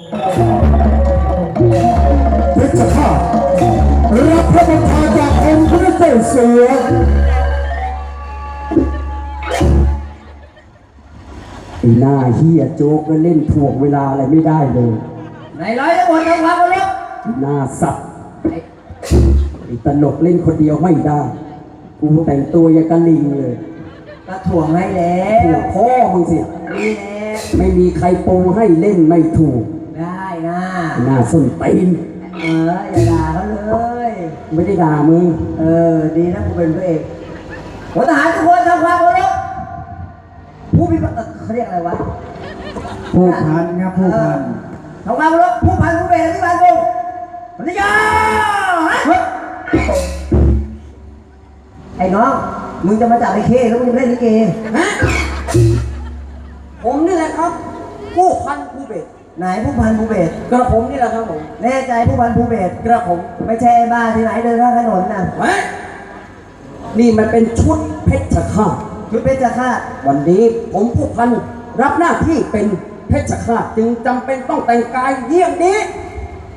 เพชรฆาตรับพระบัญชาจากองค์พระเจ้าเสือไอ้หน้าเฮียโจ๊กก็เล่นถ่วงเวลาอะไรไม่ได้เลยในร้อยทั้งหมดทำความเคารพไอ้หน้าสัตว์ไอ้ตลกเล่นคนเดียวไม่ได้ กูแต่งตัวอย่างกะลิงเลยก็ถ่วงให้แล้ถูวกพ่อมึงสิ นี่แหละไม่มีใครปูให้เล่นไม่ถูก หน้าส้นตีนเอออย่าด่าเขาเลย ไม่ได้ด่ามึงเออ ดีนะกูเป็นพระเอกพลทหารทุกคนทำความเคารพผู้พิพากษาเขาเรียกอะไรวะผู้พันครับผู้พันเออทำความเคารพผู้พันผู้เบรที่บ้านกูปฏิญาณไอ้น้องมึงจะมาจับไอ้เคแล้วมึงจะเล่นลิเกฮะผมนี่แหละครับ ผู้พันผู้เบศ ไหนผู้พันผู้เบรกระผมนี่แหละครับผมแน่ใจผู้พันผู้เบรกระผมไม่ใช่ไอ้บ้าที่ไหนเดินข้างถนนน่ะเฮ้ยนี่มันเป็นชุดเพชรฆาตชุดเพชรฆาตวันนี้ผมผู้พันรับหน้าที่เป็นเพชรฆาตจึงจำเป็นต้องแต่งกายเยี่ยงนี้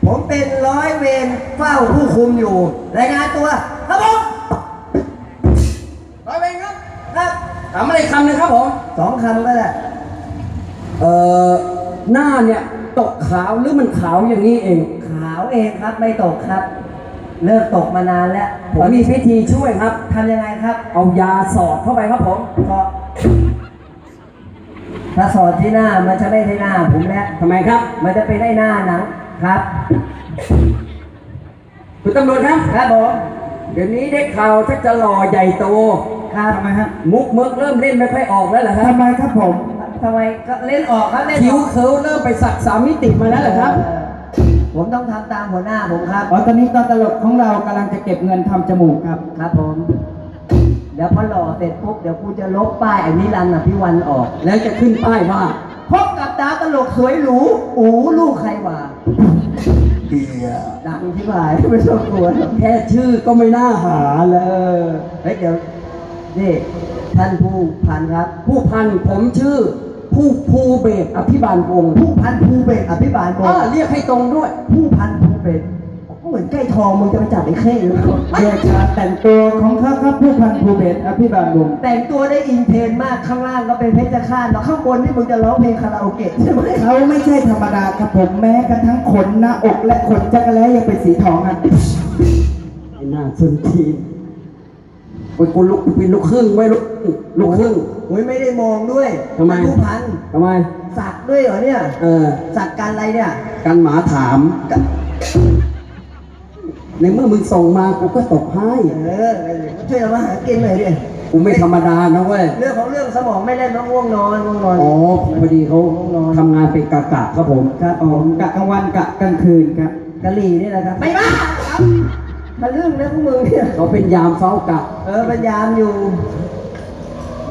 ผมเป็นร้อยเวรเฝ้าผู้คุมอยู่รายงานตัวครับผมร้อยเวรครับครับถามอะไรคำหนึงครับผมสองคำก็แหละเอ่อ หน้าเนี่ยตกขาวหรือมันขาวอย่างนี้เอง ขาวเองครับไม่ตกครับ เลิกตกมานานแล้วผมมีวิธีช่วยครับ ทำยังไงครับเอายาสอดเข้าไปครับผมก็ถ้าสอดที่หน้ามันจะไม่ใช่หน้าผมแล้วทำไมครับ มันจะเป็นได้หน้าหนังครับ คุณตำรวจครับ ครับผมเดี๋ยวนี้ได้ข่าวชักจะหล่อใหญ่โต ครับทำไมฮะมุกเมิกเริ่มเล่นไม่ค่อยออกแล้วเหรอครับ ทำไมครับผม ทำไมก็เล่นออกครับเล่นคิ้อวอกเคิ้วเริ่มไปสักสามมิติมาแล้วเหรอครับเออผมต้องทำตามหัวหน้าผมครับ อ๋อตอนนี้ตอนตลกของเรากำลังจะเก็บเงินทำจมูกครับ ครับผม เดี๋ยวพอหล่อเสร็จปุ๊บเดี๋ยวกูจะลบป้ายไอ้นิรันดร์อภิวันออก แล้วจะขึ้นป้ายว่าพบกับดาวตลกสวยหรูอูลูกใครวะเดียดังที่หายไม่ต้องกลัวแค่ชื่อก็ไม่น่าหาเลยเฮ้ยเดี๋ยวนี่ท่านผู้พันครับ ผู้พันผมชื่อ ผู้ภูเบศอภิบาลวงศ์ผู้พันภูเบศอภิบาลบเออเรียกให้ตรงด้วย ผู้พันภูเบศเหมือนใกล้ทองมึงจะไปจับไอ้เข้หรือเปล่าเรียกการแต่งตัวของเขาครับผู้พันภูเบศอภิบาลวงศ์แต่งตัวได้อินเทรนด์มากข้างล่างก็เป็นเพชรฆาตแล้วข้างบนนี่มึงจะร้องเพลงคาราโอเกะใช่ไหมเขาไม่ใช่ธรรมดาครับผมแม้กระทั่งขนหน้าอกและขนจักรแล้ยังเป็นสีทองครับไอ้หน้าสุนทีน โอ้ยกูลุกกูเป็นลูกครึ่งไม่ลูกลูกครึ่ง โอ้ยไม่ได้มองด้วยทำไม ผู้พันทำไม สักด้วยเหรอเนี่ย เออ สักการอะไรเนี่ย กันหมาถามในเมื่อมึงส่งมากูก็ตกให้ เออช่วยเรามาหากินหน่อยดิกูไม่ธรรมดานะเว้ย เรื่องของเรื่องสมองไม่เล่นน้องง่วงนอนง่วงนอน อ๋อ พอดีเขาทำงานเป็นกะกะครับผม ครับผมกะกลางวันกะกลางคืนครับ กะหรี่นี่แหละครับ ไม่บ้าครับ ทะลึ่งนะพวกมึงเนี่ย เขาเป็นยามเฝ้ากะ เออพยายามอยู่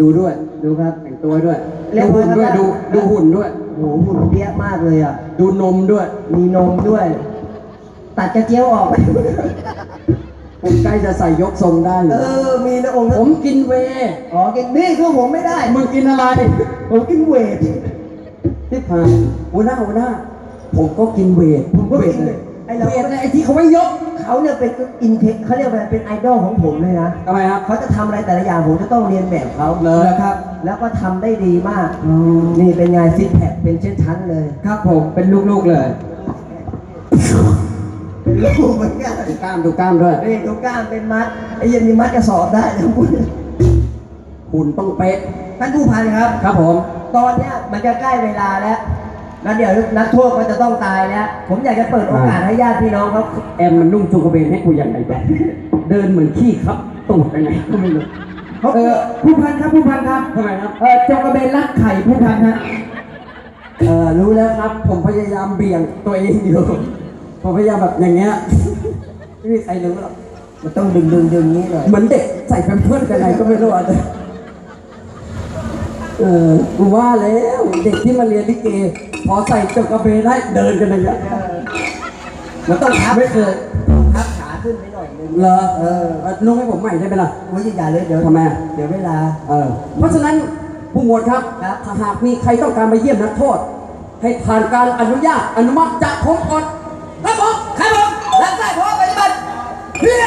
ดูด้วย ดูครับแต่งตัวด้วยเรีดูยกหุ่นด้วยว่าดูดูหุ่นด้วย โอ้โหหุ่นเปี้ยมากเลยอะ ดูนมด้วย มีนมด้วย ตัดกระเจียวออกไปผมใกล้จะใส่ยกทรงได้เลเอยอ มีนะองค์ผมกินเวย์อ๋อกินนี่คือผมไม่ได้ มึงกินอะไรผมกินเวท ที่ผ่านหัวหน้าหัวหน้า ผมก็กินเวทผมก็กินเวทไอ้ เราเวทเนี่ยไอ้ที่เขาไม่ยกเขาเนี่ยเป็นอินเทคเขาเรียกว่าเป็นไอดอลของผมเลยนะทำไมครับเขาจะทำอะไรแต่ละอย่างผมจะต้องเรียนแบบเขาเลยครับ แล้วก็ทำได้ดีมากอ๋อนี่เป็นไงซิกแพคเป็นเช่นชั้นเลย ครับผมเป็นลูกๆเลยเป็นลูกเหมือนกันดูกล้ามดูกล้ามด้วยนี่ดูกล้ามเป็นมัดไอ้เหี้ยันนี่มัดกระสอบได้นะคุณหุ่นต้องเป๊ะท่านผู้พันครับ ครับผม ตอนเนี้ยมันจะใกล้เวลาแล้ว แล้วเดี๋ยวนักโทษก็จะต้องตายแล้ว ผมอยากจะเปิดโอกาสให้ญาติพี่น้องเขาแอมมันนุ่งจุกระเบนให้กูอย่างไรแบบเดินเหมือนขี้ครับตูดไปไหนก็ไม่รู้เขาเออผู้พันครับผู้พันครับทำไมครับเออจงกระเบนรักไข่ผู้พันฮะเออรู้แล้วครับ ผมพยายามเบี่ยงตัวเองอยู่ผมพยายามแบบอย่างเงี้ยไม่มีใครรู้หรอกมันต้องดึงดึงดึงนี้หน่อยเหมือนเด็กใส่แพมเพิร์สกันไงก็ไม่รู้อะเออกูว่าแล้วเด็กที่มาเรียนลิเก พอใส่จกกระเบนได้เดินกันเลยอะมันต้องพับไม่เคยพับขาขึ้นไปหน่อยนึงเหรอเออเออนุ่งให้ผมใหม่ได้ไหมล่ะโอ้ยอย่าเลยเดี๋ยวทำไมอะเดี๋ยวเวลาเออเพราะฉะนั้นผู้หมวดครับครับถ้าหากมีใครต้องการมาเยี่ยมนักโทษ ให้ผ่านการอนุญาตอนุมัติจากผมก่อนครับผมครับผมรับทราบพร้อมปฏิบัติเรีย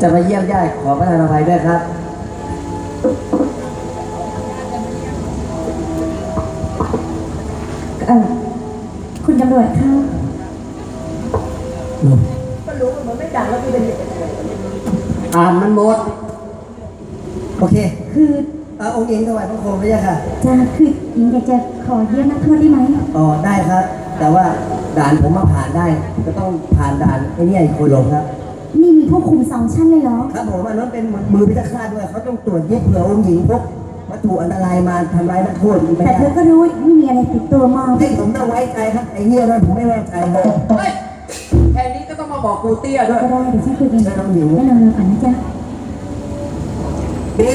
จะมาเยี่ยมญาติขอประทานอภัยด้วยครับ เออคุณตำรวจคะอ่านมันหมด โอเคคือเออองค์หญิงถวายพระโคมพระยาค่ะ จะคือหญิงอยากจะขอเยี่ยมนักโทษได้ไหมอ๋อได้ครับ แต่ว่าด่านผมมาผ่านได้ ก็ต้องผ่านด่านไอ้เนี่ยอีกคนลงครับ นี่มีผู้คุมสองชั้นเลยเหรอ ครับผมอันนั้นเป็นมือพิทักษ์ฆาตด้วยเขาต้องตรวจยึดเผื่อองค์หญิงพกวัตถุอันตรายมาทำร้ายนักโทษไม่แต่ได้เธอก็รู้ไม่มีอะไรติดตัวมาให้ผมต้องไว้ใจครับไอ้เหี้ยนั่นผมไม่ไว้ใจเลยเฮ้ยแค่นี้ก็ต้องมาบอกกูเตี้ยด้วย ก็ได้เดี๋ยวฉันคุยเองไม่ต้องหิวไม่นอนก่อนนะจ๊ะมี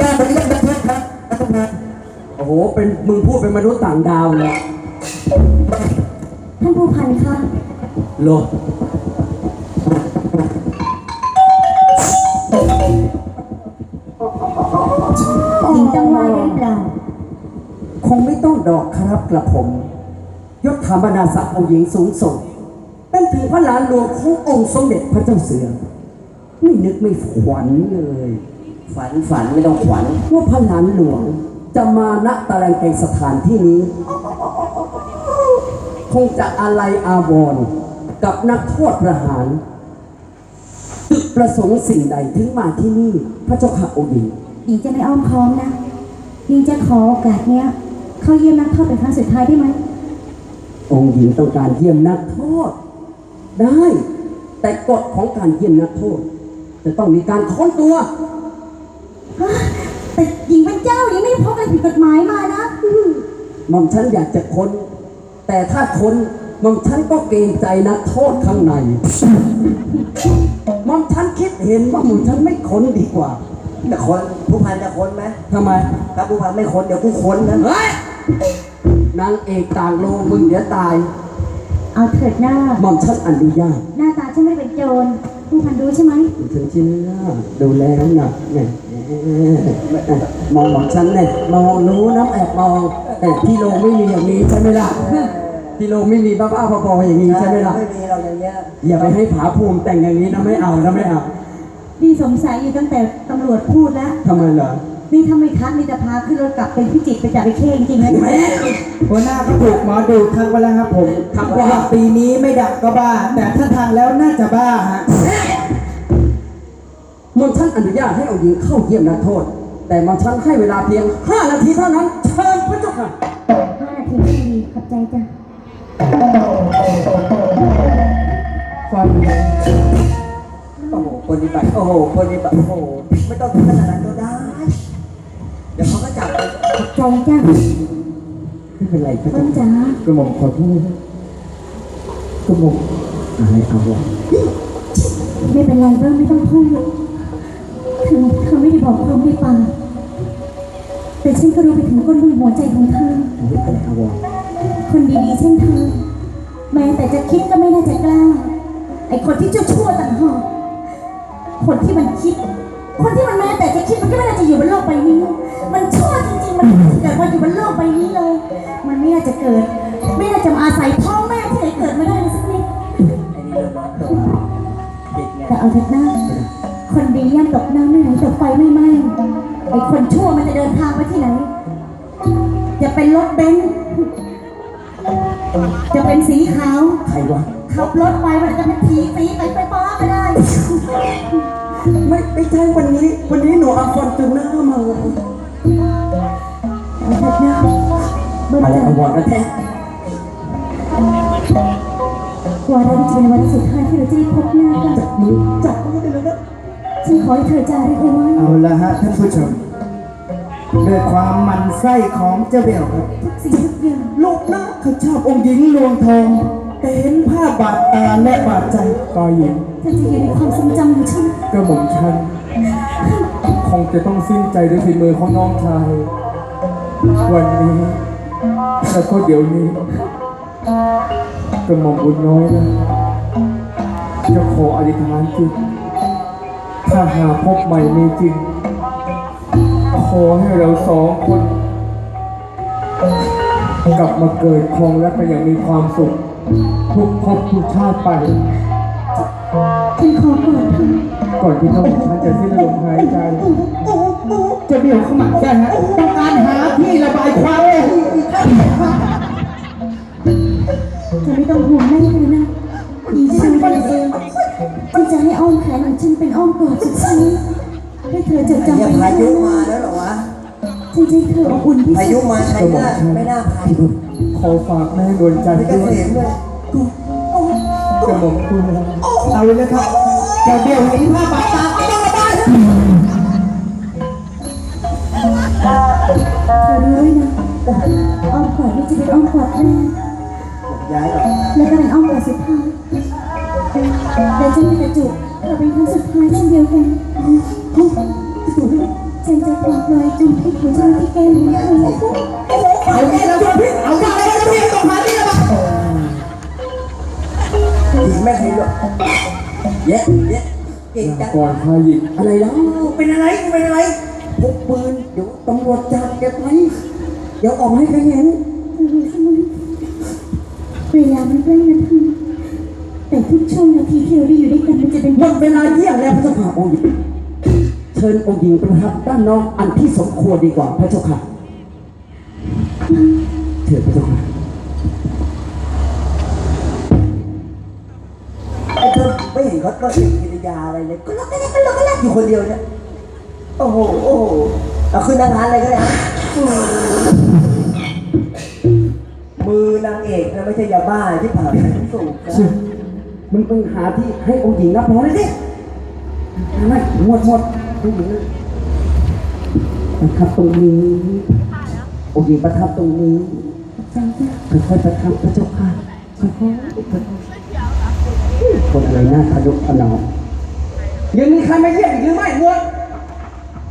การปฏิบัติประเทศครับรัฐบาลโอ้โห เป็นมึงพูดเป็นมนุษย์ต่างดาวเลยท่านผู้พันคะโลด หญิงต้องไว้ได้หรือเปล่าคงไม่ต้องดอกครับกระผมยศถาบรรดาศักดิ์องค์หญิงสูงส่ง เป็นถึงพระหลานหลวงขององค์สมเด็จพระเจ้าเสือ ไม่นึกไม่ฝันเลย ฝันฝันไม่ต้องขวัญว่าพระหลานหลวงจะมาณตะแลงแกงสถานที่นี้ คงจะอะไรอาวรณ์กับนักโทษประหาร ประสงค์สิ่งใดถึงมาที่นี่ พระเจ้าค่ะองค์หญิงหญิงจะไม่อ้อมค้อมนะหญิงจะขอโอกาสเนี้ย เข้าเยี่ยมนักโทษเป็นครั้งสุดท้ายได้ไหมองค์หญิงต้องการเยี่ยมนักโทษ ได้ แต่กฎของการเยี่ยมนักโทษ จะต้องมีการค้นตัวฮะแต่หญิงเป็นเจ้าหญิงไม่ได้พกอะไรผิดกฎหมายมานะหม่อมฉันอยากจะค้น แต่ถ้าค้นหม่อมฉันก็เกรงใจนักโทษข้างในห ม่อมฉันคิดเห็นว่าหม่อมฉันไม่ค้นดีกว่าแต่คนผู้พันจะค้นไหมทำไมถ้าผู้พันไม่ค้นเดี๋ยวกูค้นนะเฮ้ยนางเอกต่างโลกมึงเดี๋ยวตายเอาเถิดหน้า หม่อมฉันอนุญาตหน้าตาฉันไม่ได้เป็นโจรผู้พันรู้ใช่ไหมฉันเชื่อดูแลน้ำหนักเนี่ยมองหมองฉันเนี่ยมองรู้น้ำแอบมองแต่ที่โรงไม่มีอย่างนี้ใช่ไหมล่ะ ที่โรงไม่มีบ้าบ้าๆบอๆอย่างนี้ใช่ไหมล่ะไม่มีเราอย่างเงี้ยอย่าไปให้ผาภูมิแต่งอย่างนี้นะไม่เอานะไม่เอานี่สงสัยอยู่ตั้งแต่ตำรวจพูดแล้วทำไมเหรอนี่ถ้าไม่ทักนี่จะพาขึ้นรถกลับเป็นพิจิตรไปจับไปเข้จริงๆนะแม่หัวหน้าก็ถูกหมอดูทักไว้แล้วครับผมทักว่าว่าปีนี้ไม่ดักก็บ้า แต่ถ้าทางแล้วน่าจะบ้าฮะมนท่านอนุญาตให้องค์หญิงเข้าเยี่ยมนักโทษ แต่มนท่านให้เวลาเพียง 5 นาทีเท่านั้นเชิญพระเจ้าค่ะห้านาทีไม่ดีขอบใจจ้ะ ฟังโอ้โหคนนี้บัตโอ้โหคนนี้บัตโอ้โห ไม่ต้องถึงขนาดนั้นก็ได้ เดี๋ยวเขาก็จับไปขอบใจจ้ะไม่เป็นไรพระต้เจ้านค่ะจ๋ากระหม่อมขอโทษกระหม่อมอะไรเอาวะไม่เป็นไรบ้างไม่ต้องพูดถึงเธอไม่ได้บอกความในปากแต่ฉันก็รู้ไปถึงก้นบึ้งหัวใจของเธอไม่เป็นไรเอาวะ คนดีๆเช่นเธอแม้แต่จะคิดก็ไม่น่าจะกล้า ไอ้คนที่ชั่วต่างหากคนที่มันคิด คนที่มันแม้แต่จะคิดมันก็ไม่น่าจะอยู่บนโลกใบนี้ มันชั่วจริงๆ มันเกิดมาอยู่บนโลกใบนี้เลย มันไม่น่าจะเกิด ไม่น่าจะมาอาศัยพ่อแม่ที่ไหนเกิดมาได้เลยสักนิดไอ้นี่เอนตัวปิดไงแต่เอาเถอะนะคนดีย่อมตกน้ำไม่ไหลตกไฟไม่ไหม้ไอ้คนชั่วมันจะเดินทางไปที่ไหน จะเป็นรถเบนซ์ จะเป็นสีขาว ใครวะ ขับรถไปมันจะเป็นผีสีไปไฟฟ้าก็ได้ ไม่ไม่ใช่วันนี้ วันนี้หนูเอาฟอนจูเนอร์มาเอาเถอะนะเบิร์อะไรดเอาวะนะแท้วาระนี้จะเป็นวันสุดท้ายที่เราจะได้พบหน้ากันมึงจับมือได้เลยนะฉันขอให้เธอจารึกเอาไว้เอาละฮะท่านผู้ชมด้วยความหมันไส้ของเจ้าเบลครับ ชอบองค์หญิงลวงทอง แต่เห็นภาพบาดตาและบาดใจก็ยิงเธอจะอยู่ในความทรงจำของฉันกระหม่อมฉัน คงจะต้องสิ้นใจด้วยฝีมือของน้องชาย วันนี้แล้วก็เดี๋ยวนี้กระหม่อมบุญน้อยนะจะขออธิษฐานจิตถ้าหากพบใหม่มีจริง ขอให้เราสองคน กลับมาเกิดครองและกันอย่างมีความสุข ทุกภพทุกชาติไป ฉันขอก่อนเถอะก่อนที่น้องฉันจะสิ้นลมหายใจจะเบี่ยวเข้ามาแค่ฮะต้องการหาที่ระบายความเลยเธอไม่ต้องห่วงแม่เลยนะดีฉันเป็นเองที่จะให้อ้อมแขนของฉันเป็นอ้อมกอดสุดท้ายให้เธอจดจำเนี่ยไว้พายุมาแล้วเหรอวะ ฉันจะให้เธออบอุ่นที่พาสุยุดมาใช้หน้าไม่น่าพายุขอฝากแม่ดวงจันทไม่ร์ก็ด้วยเห็นเลยกระหม่อมคุณเอาเลยนะครับจะเบี่ยวเห็นภาพบาดตาก็ต้องระบายเธอรู้ไว้นะอ้อมกอดนี่จะเป็นอ้อมกอดแรกย้ายหรอและก็เป็นอ้อมกอดสุดท้ายและฉันเป็นกระจุกเธอเป็นครั้งสุดท้ายเช่นเดียวกันฉั นจะปลอบรอยจุ่มพิษของฉันที่แก้มของเธอเอาแค่แล้วพี่เอาว่แล้วพี่ต้องหาที่ระบายหญิงแม่ให้หรอกเย็ดเย็ดเก่งจังก่อนพายิอะไรแล้วเป็นอะไรเป็นอะไรพกปืนเดี๋ยวตำรวจจับเก็บไว้เดี๋ยวออกให้ใครเห็นเวลามันใกล้นาทีแต่ทุกช่วงนาทีที่เราได้อยู่ด้วยกันมันจะเป็นหมดเวลาเยี่ยงแล้วพระเจ้าค่ะองค์ ชิญองค์หญิงประทับด้านนอกอันที่สมควรดีกว่าพระเจ้าค่ะเชิญพระเจ้าค่ะไอ้เธอไม่เห็นเขาก็สิ่งกิริยาอะไรเลยก็รักก็รักก็รักก็รักอยู่คนเดียวเนี่ยโอ้โหโอ้โหเอาขึ้นนางร้านอะไรก็ได้ฮะมือนางเอกนะไม่ใช่ยาบ้าที่ผ่านสูงนะ มึงต้องหาที่ให้องค์หญิงรับพรเลยดิ ไม่หมดหมดองค์หญิงประทับตรงนี้องค์หญิงประทับตรงนี้ค่อยๆประทับพระเจ้าค่ะค่อยๆค่อยๆคนอะไรหน้าทะลุทะนอมยังมีใครมาเยี่ยมอีกหรือไม่หมด